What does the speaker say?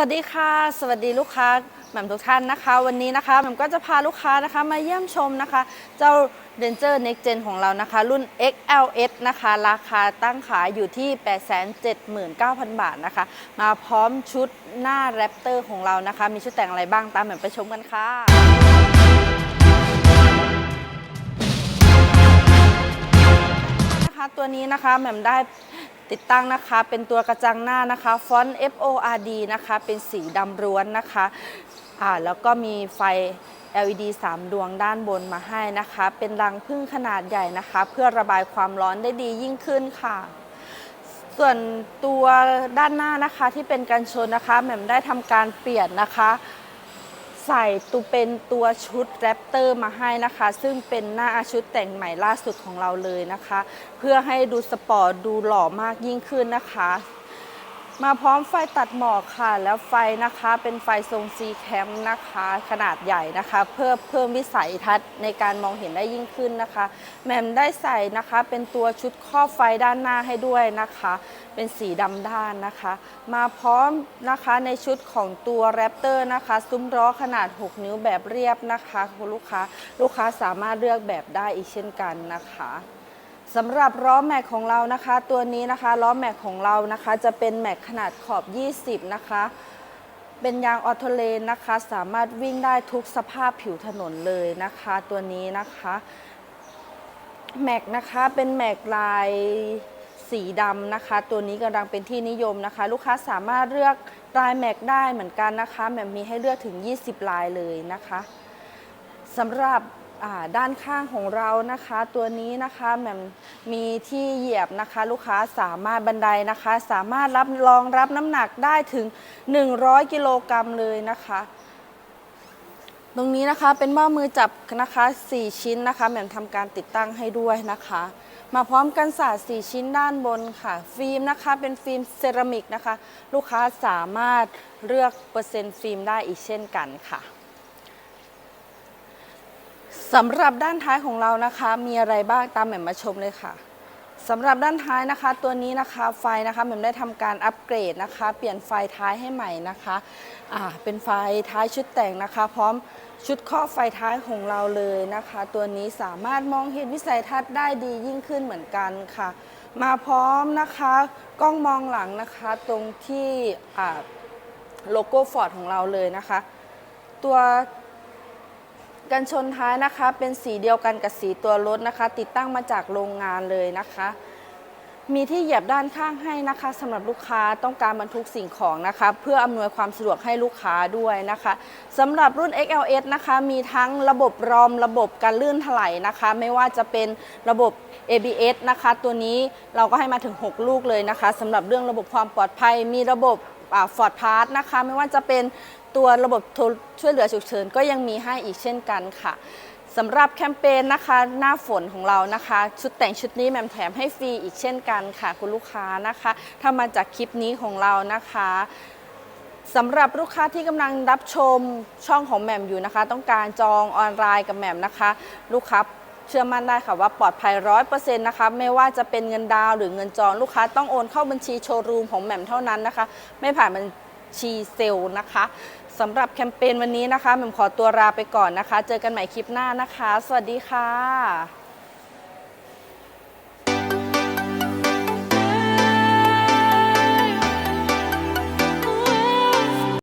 วัสดีค่ะ สวัสดีลูกค้าแหม่มทุกท่านนะคะ วันนี้นะคะแหม่มก็จะพาลูกค้านะคะมาเยี่ยมชมนะคะ เจ้า Ranger Next Gen ของเรานะคะ รุ่น XLS นะคะ ราคาตั้งขายอยู่ที่ 879,000 บาทนะคะ มาพร้อมชุดหน้าแรปเตอร์ของเรานะคะ มีชุดแต่งอะไรบ้างตามแหม่มไปชมกันค่ะนะคะตัวนี้นะคะแหม่มได้ ติดตั้งนะคะเป็นตัวกระจังหน้านะคะฟอนต์ FORD นะคะเป็นสีดำร้วนนะคะอ่าแล้วก็มีไฟ LED 3 ดวงด้านบนมาให้นะคะ เป็นรังพึ่งขนาดใหญ่นะคะ เพื่อระบายความร้อนได้ดียิ่งขึ้นค่ะ ส่วนตัวด้านหน้านะคะที่เป็นกันชนนะคะแหม่มได้ทำการเปลี่ยนนะคะ ใส่ตูเป็นตัวชุดแรปเตอร์มาให้นะคะ ซึ่งเป็นหน้าชุดแต่งใหม่ล่าสุดของเราเลยนะคะ เพื่อให้ดูสปอร์ตดูหล่อมากยิ่งขึ้นนะคะ มาพร้อมไฟตัดหมอกค่ะ แล้วไฟนะคะเป็นไฟทรงซีแคมนะคะ ขนาดใหญ่นะคะ เพื่อเพิ่มวิสัยทัศน์ในการมองเห็นได้ยิ่งขึ้นนะคะแหม่มได้ใส่นะคะเป็นตัวชุดครอบไฟด้านหน้าให้ด้วยนะคะ เป็นสีดำด้านนะคะ มาพร้อมนะคะในชุดของตัวแรปเตอร์นะคะ ซุ้มล้อขนาด 6 นิ้วแบบเรียบนะคะคุณลูกค้าลูกค้าสามารถเลือกแบบได้อีกเช่นกันนะคะ สำหรับล้อแม็กของเรานะคะ ตัวนี้นะคะล้อแม็กของเรานะคะ จะเป็นแม็กขนาดขอบ 20 นะคะ เป็นยางออโตเลนนะคะ สามารถวิ่งได้ทุกสภาพผิวถนนเลยนะคะ ตัวนี้นะคะแม็กนะคะเป็นแม็กลายสีดำนะคะ ตัวนี้กำลังเป็นที่นิยมนะคะ ลูกค้าสามารถเลือกลายแม็กได้เหมือนกันนะคะแม่มมีให้เลือกถึง 20 ลายเลยนะคะสำหรับ ด้านข้างของเรานะคะตัวนี้นะคะแหม่มมีที่เหยียบนะคะลูกค้าสามารถบันไดนะคะ สามารถรับรองรับน้ำหนักได้ถึง 100 กิโลกรัมเลยนะคะ ตรงนี้นะคะเป็นหม้อมือจับนะคะ 4 ชิ้นนะคะแหม่มทำการติดตั้งให้ด้วยนะคะ มาพร้อมกันศาสตร์4ชิ้นด้านบนค่ะ ฟิล์มนะคะเป็นฟิล์มเซรามิกนะคะ ลูกค้าสามารถเลือกเปอร์เซ็นต์ฟิล์มได้อีกเช่นกันค่ะ สำหรับด้านท้ายของเรานะคะ มีอะไรบ้างตามแหม่มมาชมเลยค่ะสำหรับด้านท้ายนะคะ ตัวนี้นะคะไฟนะคะแหม่มได้ทำการอัปเกรดนะคะ เปลี่ยนไฟท้ายให้ใหม่นะคะอ่าเป็นไฟท้ายชุดแต่งนะคะ พร้อมชุดครอบไฟท้ายของเราเลยนะคะ ตัวนี้สามารถมองเห็นวิสัยทัศน์ได้ดียิ่งขึ้นเหมือนกันค่ะ มาพร้อมนะคะกล้องมองหลังนะคะตรงที่อ่าโลโก้ฟอร์ดของเราเลยนะคะ ตัว กันชนท้ายนะคะเป็นสีเดียวกันกับสีตัวรถนะคะ ติดตั้งมาจากโรงงานเลยนะคะ มีที่เหยียบด้านข้างให้นะคะสำหรับลูกค้าต้องการบรรทุกสิ่งของนะคะ เพื่ออำนวยความสะดวกให้ลูกค้าด้วยนะคะสำหรับรุ่น XLS นะคะ มีทั้งระบบรอมระบบการลื่นถลายนะคะ ไม่ว่าจะเป็นระบบ ABS นะคะ ตัวนี้เราก็ให้มาถึง 6 ลูกเลยนะคะสำหรับเรื่องระบบความปลอดภัยมีระบบ ฟอร์ดพาร์ทนะคะ ไม่ว่าจะเป็นตัวระบบช่วยเหลือฉุกเฉินก็ยังมีให้อีกเช่นกันค่ะสำหรับแคมเปญนะคะหน้าฝนของเรานะคะ ชุดแต่งชุดนี้แหมมแถมให้ฟรีอีกเช่นกันค่ะ คุณลูกค้านะคะ ถ้ามาจากคลิปนี้ของเรานะคะสำหรับลูกค้าที่กำลังรับชมช่องของแหม่มอยู่นะคะ ต้องการจองออนไลน์กับแหม่มนะคะ ลูกค้า เชื่อมั่นได้ค่ะว่าปลอดภัยร้อยเปอร์เซ็นต์นะคะไม่ว่าจะเป็นเงินดาวหรือเงินจองลูกค้าต้องโอนเข้าบัญชีโชว์รูมของแหม่มเท่านั้นนะคะ ไม่ผ่านบัญชีเซลล์นะคะสำหรับแคมเปญวันนี้นะคะแหม่มขอตัวลาไปก่อนนะคะ เจอกันใหม่คลิปหน้านะคะ สวัสดีค่ะ